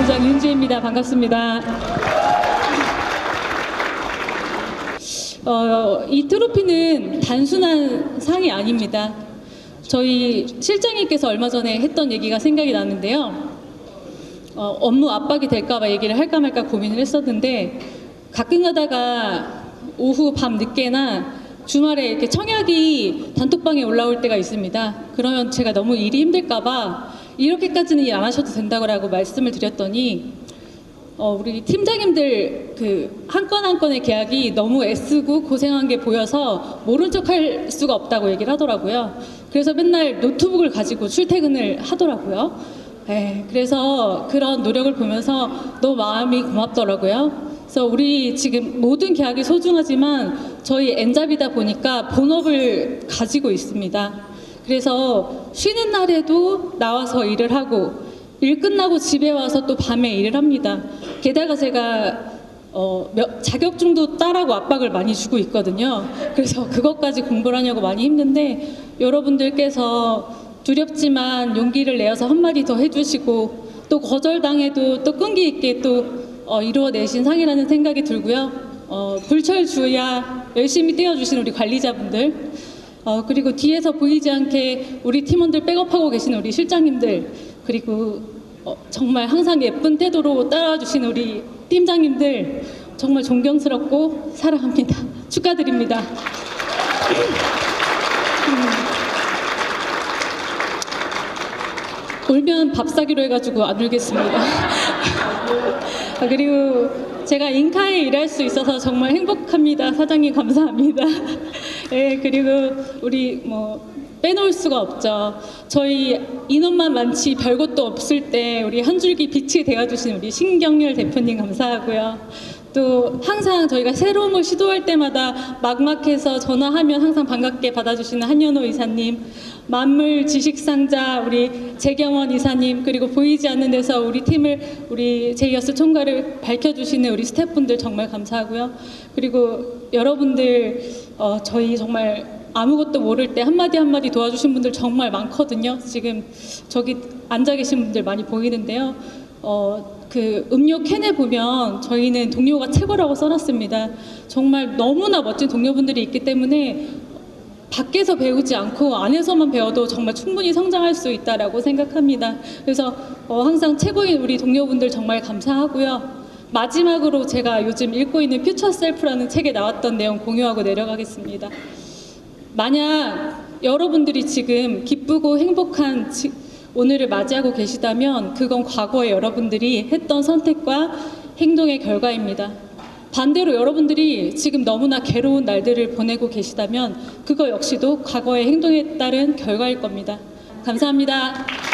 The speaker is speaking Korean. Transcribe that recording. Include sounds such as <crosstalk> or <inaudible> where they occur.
본부장 윤지입니다. 반갑습니다. 어, 이 트로피는 단순한 상이 아닙니다. 저희 실장님께서 얼마 전에 했던 얘기가 생각이 나는데요. 어, 업무 압박이 될까봐 얘기를 할까 말까 고민을 했었는데 가끔 가다가 오후 밤 늦게나 주말에 이렇게 청약이 단톡방에 올라올 때가 있습니다. 그러면 제가 너무 일이 힘들까봐 이렇게까지는 일 안 하셔도 된다고 말씀을 드렸더니 어, 우리 팀장님들 그 한 건 한 건의 계약이 너무 애쓰고 고생한 게 보여서 모른 척 할 수가 없다고 얘기를 하더라고요. 그래서 맨날 노트북을 가지고 출퇴근을 하더라고요. 네, 그래서 그런 노력을 보면서 너무 마음이 고맙더라고요. 그래서 우리 지금 모든 계약이 소중하지만 저희 엔잡이다 보니까 본업을 가지고 있습니다. 그래서 쉬는 날에도 나와서 일을 하고 일 끝나고 집에 와서 또 밤에 일을 합니다. 게다가 제가 어, 몇- 자격증도 따라고 압박을 많이 주고 있거든요. 그래서 그것까지 공부를 하냐고 많이 힘든데 여러분들께서 두렵지만 용기를 내어서 한마디 더 해주시고 또 거절당해도 또 끈기 있게 또 어, 이루어내신 상이라는 생각이 들고요. 어, 불철주야 열심히 뛰어주신 우리 관리자분들 어, 그리고 뒤에서 보이지 않게 우리 팀원들 백업하고 계신 우리 실장님들 그리고 어, 정말 항상 예쁜 태도로 따라와 주신 우리 팀장님들 정말 존경스럽고 사랑합니다. <laughs> 축하드립니다. 음. 울면 밥 사기로 해가지고 안 울겠습니다. <laughs> 아, 그리고 제가 인카에 일할 수 있어서 정말 행복합니다. 사장님 감사합니다. <laughs> 예, 그리고 우리 뭐 빼놓을 수가 없죠. 저희 인원만 많지 별것도 없을 때 우리 한 줄기 빛이 되어주신 우리 신경렬 대표님 감사하고요. 또 항상 저희가 새로운 걸 시도할 때마다 막막해서 전화하면 항상 반갑게 받아주시는 한현호 이사님, 만물 지식상자 우리 재경원 이사님 그리고 보이지 않는 데서 우리 팀을 우리 제이어스 총괄을 밝혀주시는 우리 스태프분들 정말 감사하고요. 그리고 여러분들 어, 저희 정말 아무것도 모를 때 한마디 한마디 도와주신 분들 정말 많거든요. 지금 저기 앉아 계신 분들 많이 보이는데요. 어, 그 음료 캔에 보면 저희는 동료가 최고라고 써놨습니다. 정말 너무나 멋진 동료분들이 있기 때문에 밖에서 배우지 않고 안에서만 배워도 정말 충분히 성장할 수 있다라고 생각합니다. 그래서 어, 항상 최고인 우리 동료분들 정말 감사하고요. 마지막으로 제가 요즘 읽고 있는 퓨처 셀프라는 책에 나왔던 내용 공유하고 내려가겠습니다. 만약 여러분들이 지금 기쁘고 행복한 지- 오늘을 맞이하고 계시다면 그건 과거에 여러분들이 했던 선택과 행동의 결과입니다. 반대로 여러분들이 지금 너무나 괴로운 날들을 보내고 계시다면 그거 역시도 과거의 행동에 따른 결과일 겁니다. 감사합니다.